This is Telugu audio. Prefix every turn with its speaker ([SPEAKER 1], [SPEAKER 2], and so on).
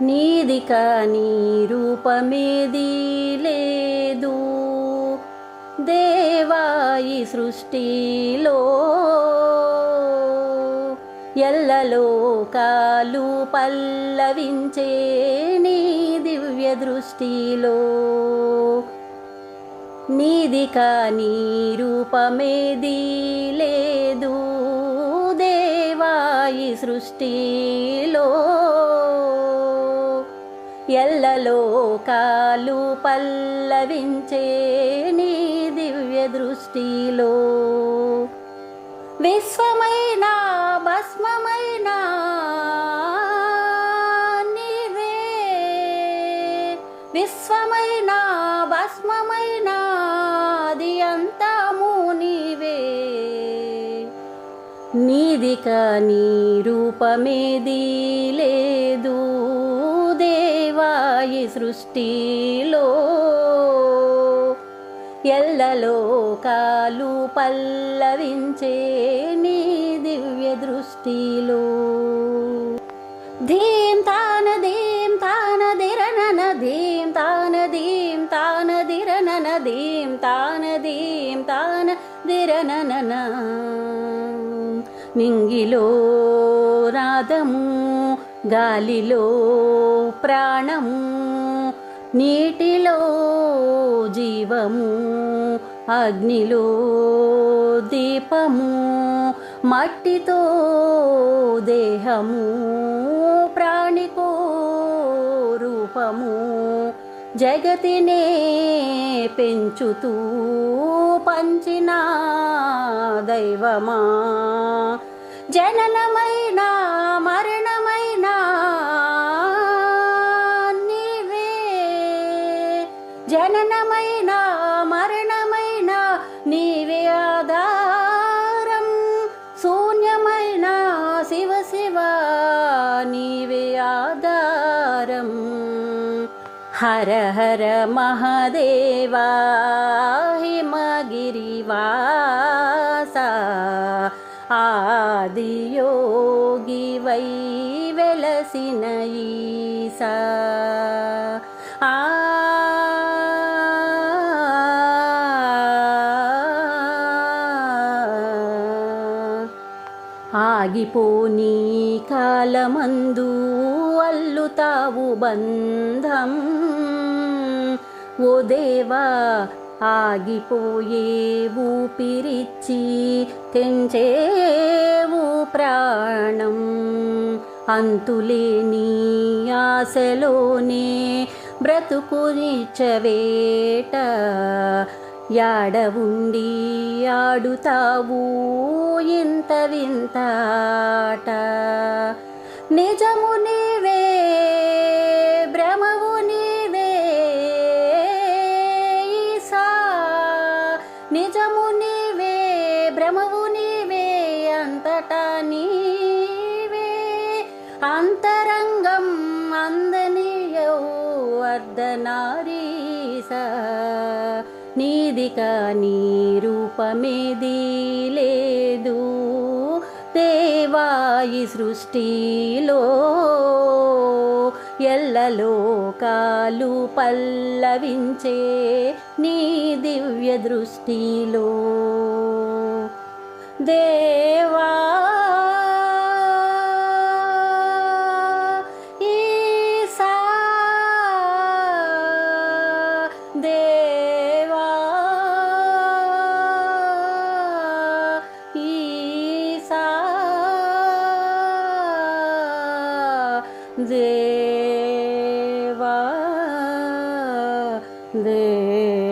[SPEAKER 1] నీది కాని రూపమేది లేదు. దేవాయి సృష్టిలో ఎల్లలోకాలు పల్లవించే నీ దివ్య దృష్టిలో. నీది కాని రూపమేది లేదు. దేవాయి సృష్టిలో ఎల్లలోకాలు పల్లవించే నీ దివ్య దృష్టిలో. విశ్వమైన భస్మమైన నీవే. విశ్వమైన భస్మమైన అది అంతము నీవే. నీది కానీ రూపమేది లేదు. ఈ సృష్టిలో ఎల్లలోకాలు పల్లవించే నీ దివ్య దృష్టిలో. ధీం తాన ధీం తాన దిరనన ధీం తాన ధీం తాన దిరనన ధీం తాన ధీం తాన దిరనన నింగిలో రాధము గాలిలో ప్రాణము నీటిలో జీవము అగ్నిలో దీపము మట్టితో దేహము ప్రాణికో రూపము జగతినే పెంచుతూ పంచిన దైవమా. జననమైన మరణ జననమైన మరణమైన నీవే ఆధారం. శూన్యమైన శివ శివ నీవే ఆధారం. హర హర మహదేవా హిమగిరివాస ఆదియోగి వై వెలసిన ఈసా ఆగిపోని కాలమందు అల్లుతావు బంధం. ఓ దేవా ఆగిపోయే ఊపిరిచ్చి తెంచేవు ప్రాణం. అంతులేని ఆశలోనే బ్రతుకునిచ్చవేట యాడ ఉండి ఆడుతావు ఇంత వింతాట. నిజము నీవే భ్రమవు నీవే ఈసా. నిజము నీవే భ్రమవు నీవే అంతటా నీవే. అంతరంగం అందనీయౌ అర్ధనారీసా. నీది కానీ రూపమేది లేదు దేవాయి సృష్టిలో ఎల్లలోకాలు పల్లవించే నీ దివ్య దృష్టిలో. దేవా దేవా దేవా